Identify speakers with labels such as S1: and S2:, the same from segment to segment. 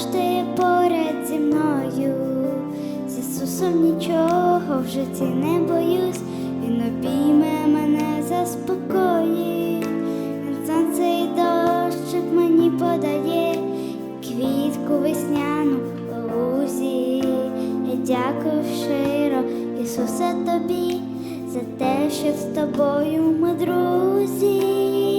S1: завжди поряд зі мною, з Ісусом нічого в житті не боюсь, Він обійме мене заспокоїть, сонце й дощик мені подає, квітку весняну лузі. Я дякую щиро, Ісусе тобі, за те, що з тобою ми друзі.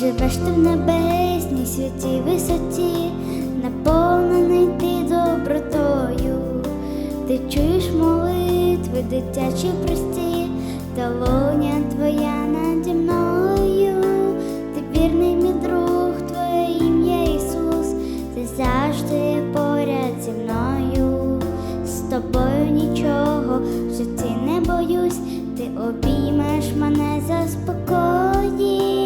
S1: живеш ти в небесній святій висоті, наповнений ти добротою, ти чуєш молитви, дитячі прості, талоня твоя наді мною, ти вірний мій друг, твоє ім'я Ісус, ти завжди поряд зі мною, з тобою нічого в житті не боюсь, ти обіймеш мене за заспокоїть.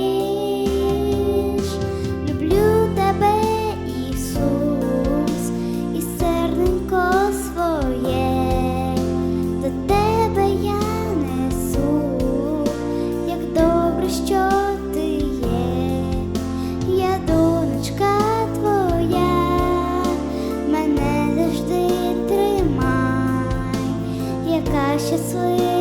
S1: 那些岁月。